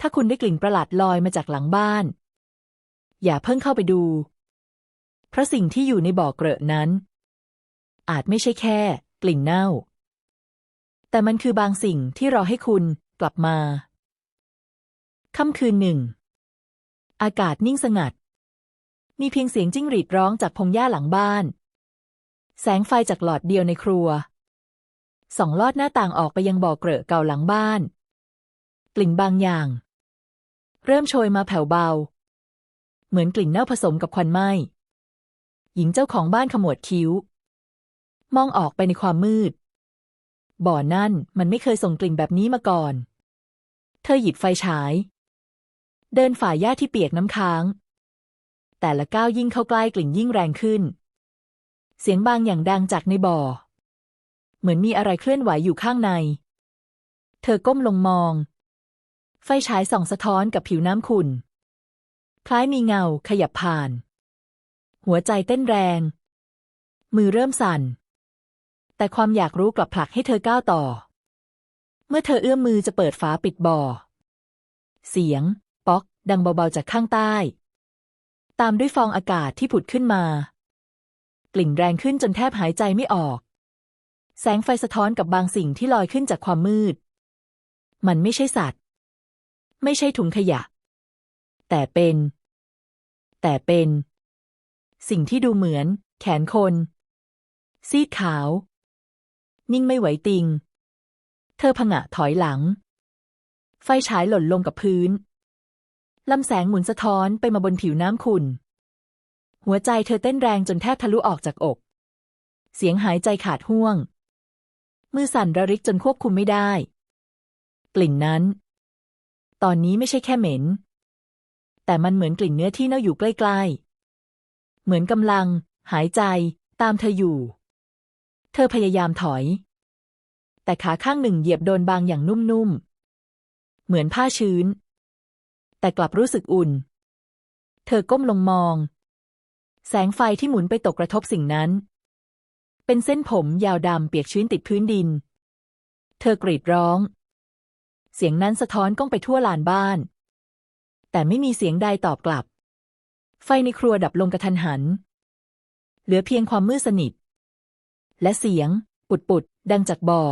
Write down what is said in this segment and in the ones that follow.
ถ้าคุณได้กลิ่นประหลาดลอยมาจากหลังบ้าน อย่าเพิ่งเข้าไปดู เพราะสิ่งที่อยู่ในบ่อเกลอะนั้น อาจไม่ใช่แค่ กลิ่นเน่า แต่มันคือบางสิ่งที่รอให้คุณกลับมา ค่ำคืนหนึ่ง อากาศนิ่งสงัด มีเพียงเสียงจิ้งหรีดร้องจากพงหญ้าหลังบ้าน แสงไฟจากหลอดเดียวในครัวส่องลอดหน้าต่างออกไปยังบ่อเกลอะเก่าหลังบ้าน กลิ่นบางอย่าง เริ่มโชยมาแผ่วเบา เหมือนกลิ่นเน่าผสมกับควันไหม้ หญิงเจ้าของบ้านขมวดคิ้ว มองออกไปในความมืด บ่อนั่นมันไม่เคยส่งกลิ่นแบบนี้มาก่อน เธอหยิบไฟฉาย เดินฝ่าหญ้าที่เปียกน้ำค้าง แต่ละก้าวยิ่งเข้าใกล้กลิ่นยิ่งแรงขึ้น เสียงบางอย่างดังจากในบ่อ เหมือนมีอะไรเคลื่อนไหวอยู่ข้างใน เธอก้มลงมอง ไฟฉายส่องสะท้อนกับผิวน้ำขุ่นคล้ายมีเงาขยับผ่าน หัวใจเต้นแรง มือเริ่มสั่น แต่ความอยากรู้กลับผลักให้เธอก้าวต่อ เมื่อเธอเอื้อมมือจะเปิดฝาปิดบ่อ เสียง ป๊อก ดังเบาๆจากข้างใต้ ตามด้วยฟองอากาศที่ผุดขึ้นมา กลิ่นแรงขึ้นจนแทบหายใจไม่ออก แสงไฟสะท้อนกับบางสิ่งที่ลอยขึ้นจากความมืด มันไม่ใช่สัตว์ ไม่ใช่ถุงขยะ แต่เป็น แต่เป็น สิ่งที่ดูเหมือน แขนคน ซีดขาว นิ่งไม่ไหวติง เธอผงะถอยหลัง ไฟฉายหล่นลงกับพื้นลำแสงหมุนสะท้อนไปมาบนผิวน้ำขุ่น หัวใจเธอเต้นแรงจนแทบทะลุออกจากอก เสียงหายใจขาดห่วง มือสั่นระริกจนควบคุมไม่ได้ กลิ่นนั้น ตอนนี้ไม่ใช่แค่เหม็น แต่มันเหมือนกลิ่นเนื้อที่เน่าอยู่ใกล้ๆ เหมือนกำลัง หายใจ ตามเธออยู่ เธอพยายามถอย แต่ขาข้างหนึ่งเหยียบโดนบางอย่างนุ่มๆ เหมือนผ้าชื้น แต่กลับรู้สึกอุ่น เธอก้มลงมอง แสงไฟที่หมุนไปตกกระทบสิ่งนั้น เป็นเส้นผมยาวดำเปียกชื้นติดพื้นดิน เธอกรีดร้อง เสียงนั้นสะท้อนก้องไปทั่วลานบ้าน แต่ไม่มีเสียงใดตอบกลับ ไฟในครัวดับลงกระทันหัน เหลือเพียงความมืดสนิท และเสียง ปุดปุดดังจากบ่อ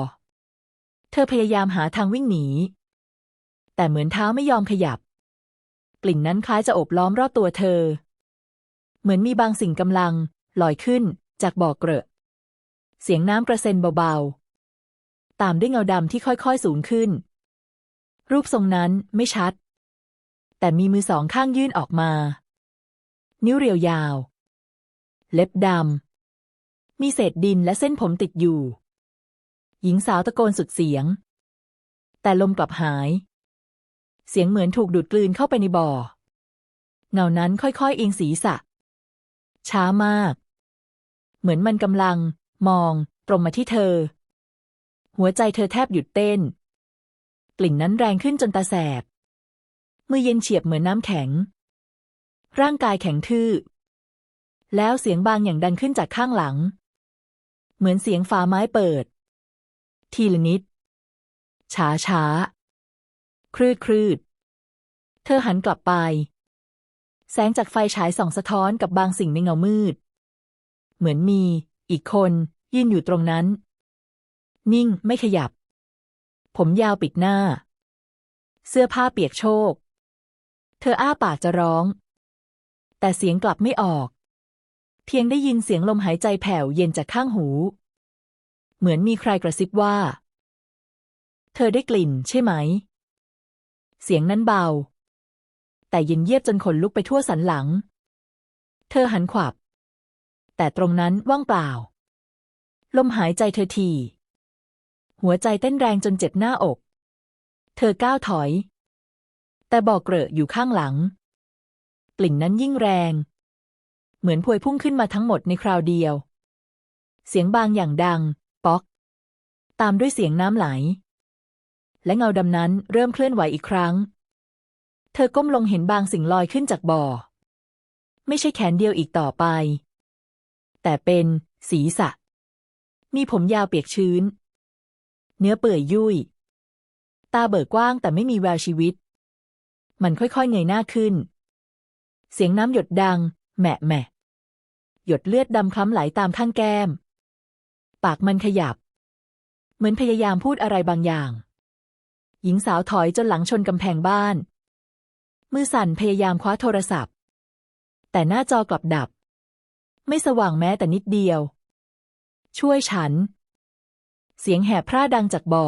เธอพยายามหาทางวิ่งหนี แต่เหมือนเท้าไม่ยอมขยับ กลิ่นนั้นคล้ายจะอบล้อมรอบตัวเธอ เหมือนมีบางสิ่งกำลัง ลอยขึ้นจากบ่อเกลอะเสียงน้ำกระเซ็นเบาๆ ตามด้วยเงาดำที่ค่อยๆสูงขึ้น รูปทรงนั้นไม่ชัด แต่มีมือสองข้างยื่นออกมา นิ้วเรียวยาว เล็บดำ มีเศษดินและเส้นผมติดอยู่ หญิงสาวตะโกนสุดเสียง แต่ลมกลับหาย เสียงเหมือนถูกดูดกลืนเข้าไปในบ่อ เงานั้นค่อยๆเอียงศีรษะ ช้ามาก เหมือนมันกำลัง มอง ตรงมาที่เธอ หัวใจเธอแทบหยุดเต้น กลิ่นนั้นแรงขึ้นจนตาแสบ มือเย็นเฉียบเหมือนน้ำแข็ง ร่างกายแข็งทื่อ แล้วเสียงบางอย่างดังขึ้นจากข้างหลัง เหมือนเสียงฝาไม้เปิด ทีละนิด ช้าช้าครืดครืดเธอหันกลับไป แสงจากไฟฉายส่องสะท้อนกับบางสิ่งในเงามืด เหมือนมี อีกคน ยืนอยู่ตรงนั้น นิ่งไม่ขยับ ผมยาวปิดหน้า เสื้อผ้าเปียกโชก เธออ้าปากจะร้อง แต่เสียงกลับไม่ออก เพียงได้ยินเสียงลมหายใจแผ่วเย็นจากข้างหู เหมือนมีใครกระซิบว่า เธอได้กลิ่นใช่ไหม เสียงนั้นเบา แต่เย็นเยียบจนขนลุกไปทั่วสันหลัง เธอหันขวับ แต่ตรงนั้นว่างเปล่า ลมหายใจเธอที หัวใจเต้นแรงจนเจ็บหน้าอก เธอก้าวถอย แต่บอกเกลอะอยู่ข้างหลังกลิ่นนั้นยิ่งแรง เหมือนพวยพุ่งขึ้นมาทั้งหมดในคราวเดียว เสียงบางอย่างดัง ป๊อก ตามด้วยเสียงน้ำไหล และเงาดำนั้นเริ่มเคลื่อนไหวอีกครั้ง เธอก้มลงเห็นบางสิ่งลอยขึ้นจากบ่อ ไม่ใช่แขนเดียวอีกต่อไป แต่เป็นศีรษะ มีผมยาวเปียกชื้น เนื้อเปื่อยยุ่ย ตาเบิกกว้างแต่ไม่มีแววชีวิต มันค่อยๆเงยหน้าขึ้น เสียงน้ำหยดดัง แหมะแหมะหยดเลือดดำคล้ำไหลตามข้างแก้ม ปากมันขยับ เหมือนพยายามพูดอะไรบางอย่าง หญิงสาวถอยจนหลังชนกำแพงบ้าน มือสั่นพยายามคว้าโทรศัพท์ แต่หน้าจอกลับดับ ไม่สว่างแม้แต่นิดเดียว ช่วยฉัน เสียงแหบพร่าดังจากบ่อ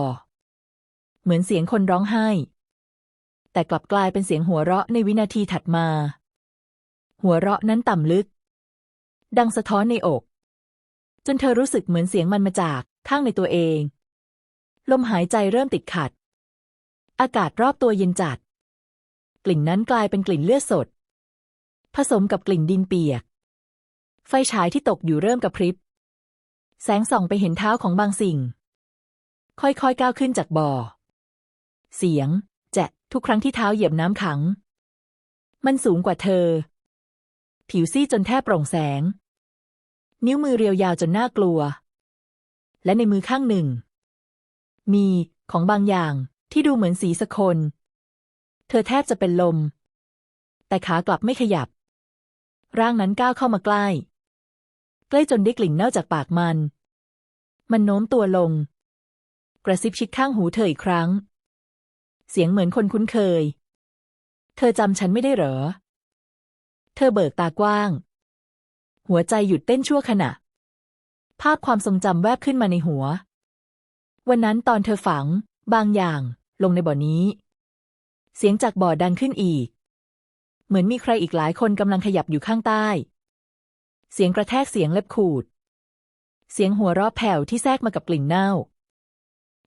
เหมือนเสียงคนร้องไห้ แต่กลับกลายเป็นเสียงหัวเราะในวินาทีถัดมา หัวเราะนั้นต่ำลึก ดังสะท้อนในอก จนเธอรู้สึกเหมือนเสียงมันมาจากข้างในตัวเอง ลมหายใจเริ่มติดขัด อากาศรอบตัวเย็นจัด กลิ่นนั้นกลายเป็นกลิ่นเลือดสด ผสมกับกลิ่นดินเปียก ไฟฉายที่ตกอยู่เริ่มกระพริบแสงส่องไปเห็นเท้าของบางสิ่ง ค่อยๆก้าวขึ้นจากบ่อ เสียง แจะทุกครั้งที่เท้าเหยียบน้ำขัง มันสูงกว่าเธอ ผิวซีดจนแทบโปร่งแสง นิ้วมือเรียวยาวจนน่ากลัว และในมือข้างหนึ่ง มีของบางอย่างที่ดูเหมือนสีสะคน เธอแทบจะเป็นลม แต่ขากลับไม่ขยับ ร่างนั้นก้าวเข้ามาใกล้ ใกล้จนได้กลิ่นเน่าจากปากมัน มันโน้มตัวลง ระซิบชิดข้างหูเธออีกครั้ง เสียงเหมือนคนคุ้นเคย เธอจำฉันไม่ได้เหรอ เธอเบิกตากว้าง หัวใจหยุดเต้นชั่วขณะ ภาพความทรงจำแวบขึ้นมาในหัว วันนั้นตอนเธอฝัง บางอย่าง ลงในบ่อนี้ เสียงจากบ่อดังขึ้นอีก เหมือนมีใครอีกหลายคนกำลังขยับอยู่ข้างใต้ เสียงกระแทกเสียงเล็บขูดเสียงหัวเราะแผ่วที่แทรกมากับกลิ่นเน่า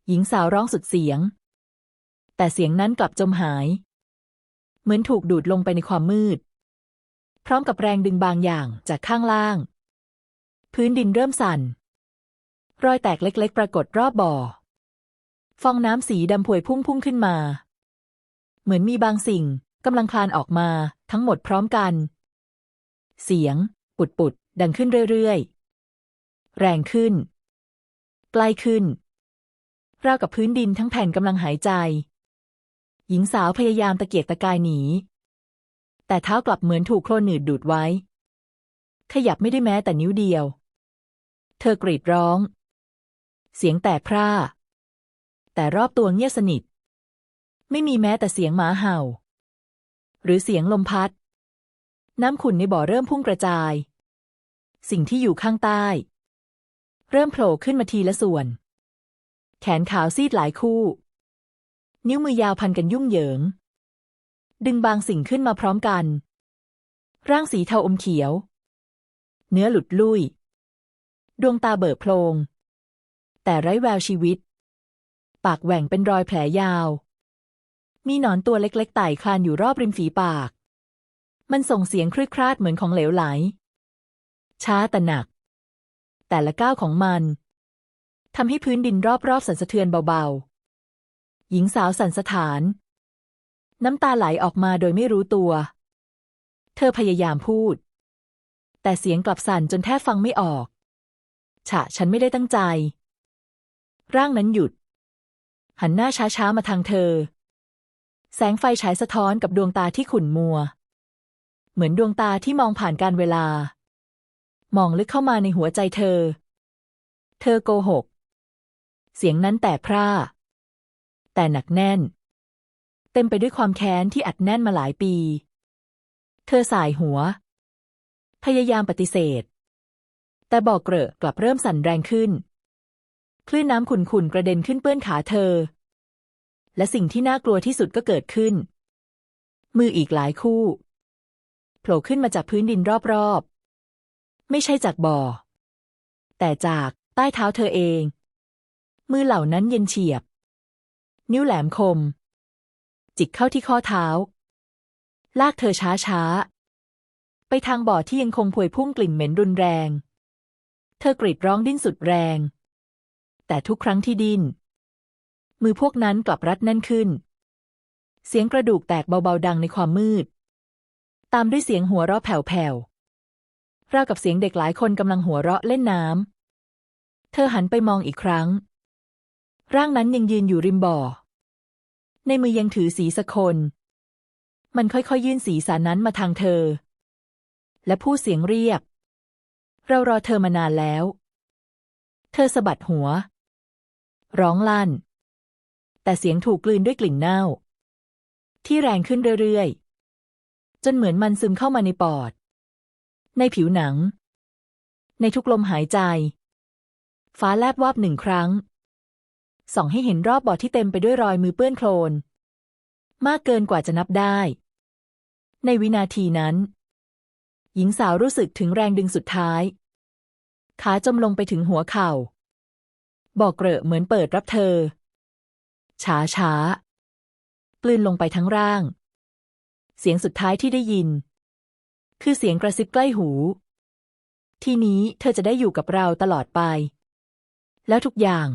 หญิงสาวร้องสุดเสียง แต่เสียงนั้นกลับจมหาย เหมือนถูกดูดลงไปในความมืด พร้อมกับแรงดึงบางอย่างจากข้างล่าง พื้นดินเริ่มสั่น รอยแตกเล็กๆ ปรากฏรอบบ่อ ฟองน้ำสีดำพวยพุ่งพุ่งขึ้นมา เหมือนมีบางสิ่งกำลังคลานออกมาทั้งหมดพร้อมกัน เสียง ปุดปุดดังขึ้นเรื่อยๆ แรงขึ้น ใกล้ขึ้น ราวกับพื้นดินทั้งแผ่นกำลังหายใจ หญิงสาวพยายามตะเกียกตะกายหนี แต่เท้ากลับเหมือนถูกโคลนหนืดดูดไว้ ขยับไม่ได้แม้แต่นิ้วเดียว เธอกรีดร้อง เสียงแตกพร่า แต่รอบตัวเงียบสนิท ไม่มีแม้แต่เสียงหมาเห่า หรือเสียงลมพัด น้ำขุ่นในบ่อเริ่มพุ่งกระจาย สิ่งที่อยู่ข้างใต้ เริ่มโผล่ขึ้นมาทีละส่วน แขนขาวซีดหลายคู่ นิ้วมือยาวพันกันยุ่งเหยิง ดึงบางสิ่งขึ้นมาพร้อมกัน ร่างสีเทาอมเขียว เนื้อหลุดลุ่ย ดวงตาเบิกโพลง แต่ไร้แววชีวิต ปากแหว่งเป็นรอยแผลยาว มีหนอนตัวเล็กๆไต่คลานอยู่รอบริมฝีปาก มันส่งเสียงครืดคราดเหมือนของเหลวไหล ช้าแต่หนัก แต่ละก้าวของมัน ทำให้พื้นดินรอบๆสั่นสะเทือนเบาๆ หญิงสาวสั่นสะท้าน น้ำตาไหลออกมาโดยไม่รู้ตัว เธอพยายามพูด แต่เสียงกลับสั่นจนแทบฟังไม่ออก ฉะฉันไม่ได้ตั้งใจ ร่างนั้นหยุด หันหน้าช้าๆมาทางเธอ แสงไฟฉายสะท้อนกับดวงตาที่ขุ่นมัว เหมือนดวงตาที่มองผ่านการเวลา มองลึกเข้ามาในหัวใจเธอ เธอโกหก เสียงนั้นแต่พร่า แต่หนักแน่น เต็มไปด้วยความแค้นที่อัดแน่นมาหลายปี เธอสายหัว พยายามปฏิเสธ แต่บอกเกรอะกลับเริ่มสั่นแรงขึ้น คลื่นน้ำขุ่นๆกระเด็นขึ้นเปื้อนขาเธอ และสิ่งที่น่ากลัวที่สุดก็เกิดขึ้น มืออีกหลายคู่โผล่ขึ้นมาจากพื้นดินรอบๆ ไม่ใช่จากบ่อ แต่จากใต้เท้าเธอเอง มือเหล่านั้นเย็นเฉียบ นิ้วแหลมคม จิกเข้าที่ข้อเท้า ลากเธอช้าๆไปทางบ่อที่ยังคงพวยพุ่งกลิ่นเหม็นรุนแรง เธอกรีดร้องดิ้นสุดแรง แต่ทุกครั้งที่ดิ้น มือพวกนั้นกลับรัดแน่นขึ้น เสียงกระดูกแตกเบาๆดังในความมืด ตามด้วยเสียงหัวเราะแผ่วๆราวกับเสียงเด็กหลายคนกำลังหัวเราะเล่นน้ำเธอหันไปมองอีกครั้ง ร่างนั้นยังยืนอยู่ริมบ่อ ในมือยังถือสีสะคน มันค่อยๆยื่นสีสารนั้นมาทางเธอ และพูดเสียงเรียบเรารอเธอมานานแล้ว เธอสะบัดหัว ร้องลั่น แต่เสียงถูกกลืนด้วยกลิ่นเน่า ที่แรงขึ้นเรื่อยๆ จนเหมือนมันซึมเข้ามาในปอด ในผิวหนัง ในทุกลมหายใจ ฟ้าแลบวาบหนึ่งครั้ง ส่องให้เห็นรอบบ่อที่เต็มไปด้วยรอยมือเปื้อนโคลน มากเกินกว่าจะนับได้ ในวินาทีนั้น หญิงสาวรู้สึกถึงแรงดึงสุดท้าย ขาจมลงไปถึงหัวเข่าบอกเกรอะเหมือนเปิดรับเธอ ช้าช้าๆกลืนลงไปทั้งร่าง เสียงสุดท้ายที่ได้ยิน คือเสียงกระซิบใกล้หู ทีนี้เธอจะได้อยู่กับเราตลอดไป แล้วทุกอย่าง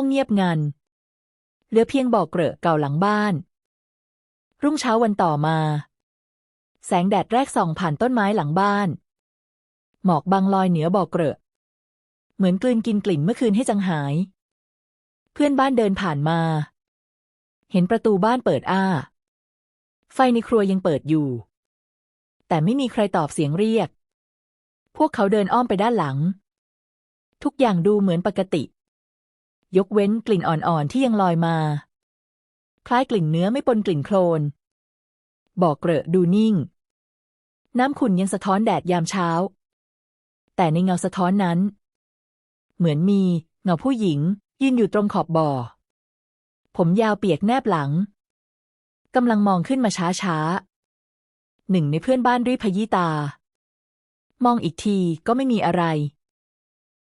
ก็เงียบงัน เหลือเพียงบอกเกรอะเก่าหลังบ้าน รุ่งเช้าวันต่อมา แสงแดดแรกส่องผ่านต้นไม้หลังบ้าน หมอกบางลอยเหนือบอกเกรอะเหมือนกลืนกินกลิ่นเมื่อคืนให้จังหาย เพื่อนบ้านเดินผ่านมา เห็นประตูบ้านเปิดอ้า ไฟในครัวยังเปิดอยู่ แต่ไม่มีใครตอบเสียงเรียก พวกเขาเดินอ้อมไปด้านหลัง ทุกอย่างดูเหมือนปกติ ยกเว้นกลิ่นอ่อนๆที่ยังลอยมา คล้ายกลิ่นเนื้อไม่ปนกลิ่นโคลน บอกเกรอะดูนิ่ง น้ำขุ่นยังสะท้อนแดดยามเช้า แต่ในเงาสะท้อนนั้น เหมือนมีเงาผู้หญิง ยืนอยู่ตรงขอบบ่อ ผมยาวเปียกแนบหลังกำลังมองขึ้นมาช้าๆ หนึ่งในเพื่อนบ้านรีพยีตา มองอีกทีก็ไม่มีอะไร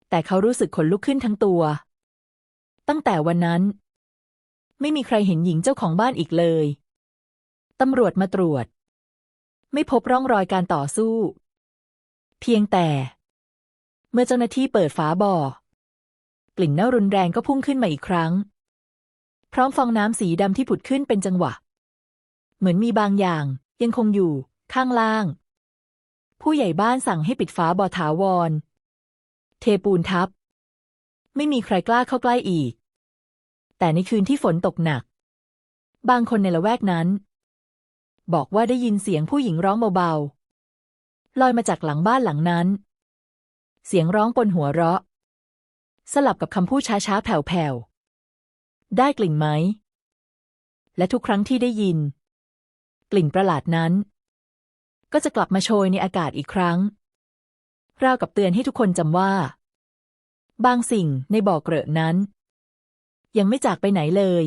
แต่เขารู้สึกขนลุกขึ้นทั้งตัว ตั้งแต่วันนั้น ไม่มีใครเห็นหญิงเจ้าของบ้านอีกเลย ตำรวจมาตรวจ ไม่พบร่องรอยการต่อสู้ เพียงแต่ เมื่อเจ้าหน้าที่เปิดฝาบ่อกลิ่นเน่ารุนแรงก็พุ่งขึ้นมาอีกครั้ง พร้อมฟองน้ำสีดำที่ผุดขึ้นเป็นจังหวะ เหมือนมีบางอย่างยังคงอยู่ ข้างล่าง ผู้ใหญ่บ้านสั่งให้ปิดฝาบ่อถาวร เทปูนทับ ไม่มีใครกล้าเข้าใกล้อีก แต่ในคืนที่ฝนตกหนัก บางคนในละแวกนั้น บอกว่าได้ยินเสียงผู้หญิงร้องเบาๆ ลอยมาจากหลังบ้านหลังนั้น เสียงร้องปนหัวเราะ สลับกับคำพูดช้าๆ แผ่วๆ ได้กลิ่นไหม และทุกครั้งที่ได้ยิน กลิ่นประหลาดนั้น ก็จะกลับมาโชยในอากาศอีกครั้งราวกับเตือนให้ทุกคนจำว่า บางสิ่งในบ่อเกลอะนั้น ยังไม่จากไปไหนเลย